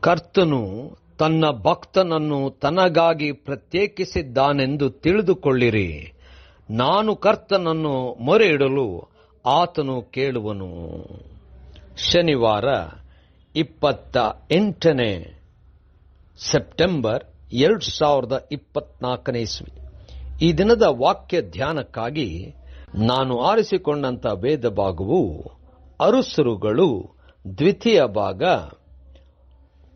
ಕರ್ತನು ತನ್ನ ಭಕ್ತನನ್ನು ತನಗಾಗಿ ಪ್ರತ್ಯೇಕಿಸಿದ್ದಾನೆಂದು ತಿಳಿದುಕೊಳ್ಳಿರಿ. ನಾನು ಕರ್ತನನ್ನು ಮೊರೆ ಇಡಲು ಆತನು ಕೇಳುವನು. ಶನಿವಾರ ಇಪ್ಪತ್ತ ಎಂಟನೇ ಸೆಪ್ಟೆಂಬರ್ ಎರಡು ಸಾವಿರದ ಇಪ್ಪತ್ನಾಲ್ಕನೇ ಇಸ್ವಿ. ಈ ದಿನದ ವಾಕ್ಯ ಧ್ಯಾನಕ್ಕಾಗಿ ನಾನು ಆರಿಸಿಕೊಂಡಂತ ವೇದ ಭಾಗವು ಅರುಸರುಗಳು ದ್ವಿತೀಯ ಭಾಗ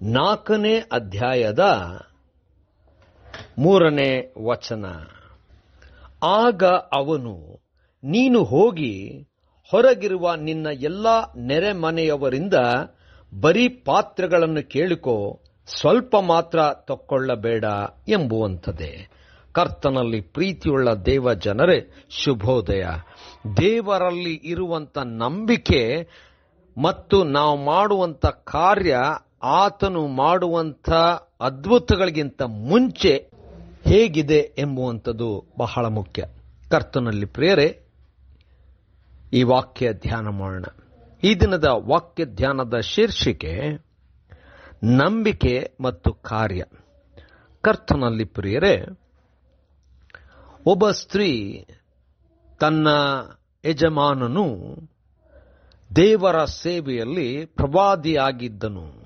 ನಾಲ್ಕನೇ ಅಧ್ಯಾಯದ ಮೂರನೇ ವಚನ. ಆಗ ಅವನು, ನೀನು ಹೋಗಿ ಹೊರಗಿರುವ ನಿನ್ನ ಎಲ್ಲ ನೆರೆಮನೆಯವರಿಂದ ಬರೀ ಪಾತ್ರೆಗಳನ್ನು ಕೇಳಿಕೋ, ಸ್ವಲ್ಪ ಮಾತ್ರ ತಕ್ಕೊಳ್ಳಬೇಡ ಎಂಬುವಂಥದ್ದೇ. ಕರ್ತನಲ್ಲಿ ಪ್ರೀತಿಯುಳ್ಳ ದೇವ ಜನರೇ, ಶುಭೋದಯ. ದೇವರಲ್ಲಿ ಇರುವಂತ ನಂಬಿಕೆ ಮತ್ತು ನಾವು ಮಾಡುವಂತ ಕಾರ್ಯ ಆತನು ಮಾಡುವಂತ ಅದ್ಭುತಗಳಿಗಿಂತ ಮುಂಚೆ ಹೇಗಿದೆ ಎಂಬುವಂಥದ್ದು ಬಹಳ ಮುಖ್ಯ. ಕರ್ತನಲ್ಲಿ ಪ್ರೇರೆ ಈ ವಾಕ್ಯ ಧ್ಯಾನ ಮಾಡೋಣ. ಈ ದಿನದ ವಾಕ್ಯ ಧ್ಯಾನದ ಶೀರ್ಷಿಕೆ, ನಂಬಿಕೆ ಮತ್ತು ಕಾರ್ಯ. ಕರ್ತನಲ್ಲಿ ಪ್ರಿಯರೇ, ಒಬ್ಬ ಸ್ತ್ರೀ ತನ್ನ ಯಜಮಾನನು ದೇವರ ಸೇವೆಯಲ್ಲಿ ಪ್ರವಾದಿಯಾಗಿದ್ದನು.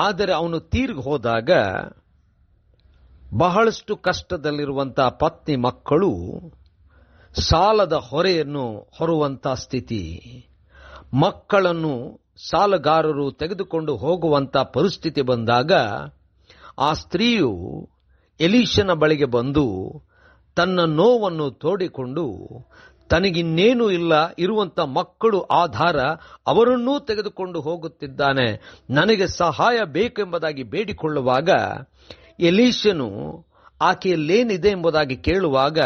ಆದರೆ ಅವನು ತೀರ್ಗಿ ಹೋದಾಗ ಬಹಳಷ್ಟು ಕಷ್ಟದಲ್ಲಿರುವಂತಹ ಪತ್ನಿ ಮಕ್ಕಳು ಸಾಲದ ಹೊರೆಯನ್ನು ಹೊರುವಂತಹ ಸ್ಥಿತಿ. ಮಕ್ಕಳನ್ನು ಸಾಲಗಾರರು ತೆಗೆದುಕೊಂಡು ಹೋಗುವಂತ ಪರಿಸ್ಥಿತಿ ಬಂದಾಗ ಆ ಸ್ತ್ರೀಯು ಎಲೀಶನ ಬಳಿಗೆ ಬಂದು ತನ್ನ ನೋವನ್ನು ತೋಡಿಕೊಂಡು ತನಗಿನ್ನೇನೂ ಇಲ್ಲ, ಇರುವಂತ ಮಕ್ಕಳು ಆಧಾರ ಅವರನ್ನೂ ತೆಗೆದುಕೊಂಡು ಹೋಗುತ್ತಿದ್ದಾನೆ. ನನಗೆ ಸಹಾಯ ಬೇಕೆಂಬುದಾಗಿ ಬೇಡಿಕೊಳ್ಳುವಾಗ ಎಲೀಶನು ಆಕೆಯಲ್ಲೇನಿದೆ ಎಂಬುದಾಗಿ ಕೇಳುವಾಗ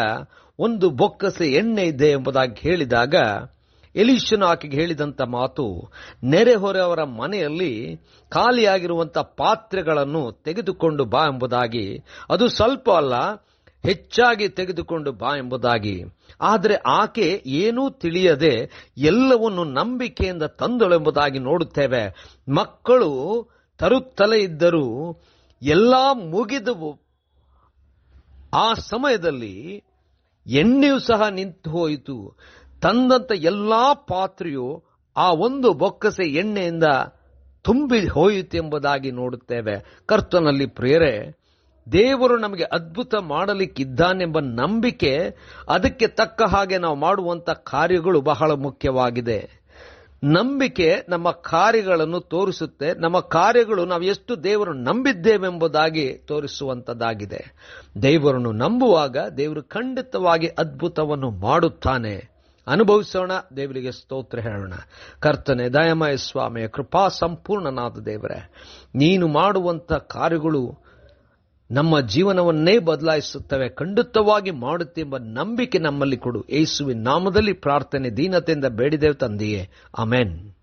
ಒಂದು ಬೊಕ್ಕಸೆ ಎಣ್ಣೆ ಇದೆ ಎಂಬುದಾಗಿ ಹೇಳಿದಾಗ ಎಲೀಶನು ಆಕೆಗೆ ಹೇಳಿದಂತ ಮಾತು ನೆರೆಹೊರೆಯವರ ಮನೆಯಲ್ಲಿ ಖಾಲಿಯಾಗಿರುವಂತ ಪಾತ್ರೆಗಳನ್ನು ತೆಗೆದುಕೊಂಡು ಬಾ ಎಂಬುದಾಗಿ. ಅದು ಸ್ವಲ್ಪ ಅಲ್ಲ ಹೆಚ್ಚಾಗಿ ತೆಗೆದುಕೊಂಡು ಬಾ ಎಂಬುದಾಗಿ. ಆದರೆ ಆಕೆ ಏನೂ ತಿಳಿಯದೆ ಎಲ್ಲವನ್ನು ನಂಬಿಕೆಯಿಂದ ತಂದಳೆಂಬುದಾಗಿ ನೋಡುತ್ತೇವೆ. ಮಕ್ಕಳು ತರುತ್ತಲೇ ಇದ್ದರೂ ಎಲ್ಲ ಮುಗಿದವು ಆ ಸಮಯದಲ್ಲಿ ಎಣ್ಣೆಯು ಸಹ ನಿಂತು ಹೋಯಿತು. ತಂದಂತ ಎಲ್ಲಾ ಪಾತ್ರೆಯು ಆ ಒಂದು ಬೊಕ್ಕಸೆ ಎಣ್ಣೆಯಿಂದ ತುಂಬಿ ಹೋಯಿತು ಎಂಬುದಾಗಿ ನೋಡುತ್ತೇವೆ. ಕರ್ತನಲ್ಲಿ ಪ್ರೇರೆ ದೇವರು ನಮಗೆ ಅದ್ಭುತ ಮಾಡಲಿಕ್ಕಿದ್ದಾನೆಂಬ ನಂಬಿಕೆ ಅದಕ್ಕೆ ತಕ್ಕ ಹಾಗೆ ನಾವು ಮಾಡುವಂತ ಕಾರ್ಯಗಳು ಬಹಳ ಮುಖ್ಯವಾಗಿದೆ. ನಂಬಿಕೆ ನಮ್ಮ ಕಾರ್ಯಗಳನ್ನು ತೋರಿಸುತ್ತೆ. ನಮ್ಮ ಕಾರ್ಯಗಳು ನಾವು ಎಷ್ಟು ದೇವರು ನಂಬಿದ್ದೇವೆಂಬುದಾಗಿ ತೋರಿಸುವಂತದ್ದಾಗಿದೆ. ದೇವರನ್ನು ನಂಬುವಾಗ ದೇವರು ಖಂಡಿತವಾಗಿ ಅದ್ಭುತವನ್ನು ಮಾಡುತ್ತಾನೆ. ಅನುಭವಿಸೋಣ, ದೇವರಿಗೆ ಸ್ತೋತ್ರ ಹೇಳೋಣ. ಕರ್ತನೆ, ದಯಮಯ ಸ್ವಾಮಿಯ, ಕೃಪಾ ಸಂಪೂರ್ಣನಾದ ದೇವರೇ, ನೀನು ಮಾಡುವಂತ ಕಾರ್ಯಗಳು ನಮ್ಮ ಜೀವನವನ್ನೇ ಬದಲಾಯಿಸುತ್ತವೆ. ಖಂಡಿತವಾಗಿ ಮಾಡುತ್ತೆಂಬ ನಂಬಿಕೆ ನಮ್ಮಲ್ಲಿ ಕೊಡು. ಯೇಸುವಿನ ನಾಮದಲ್ಲಿ ಪ್ರಾರ್ಥನೆ, ದೀನತೆಯಿಂದ ಬೇಡಿದೆ ತಂದೆಯೇ. ಅಮೆನ್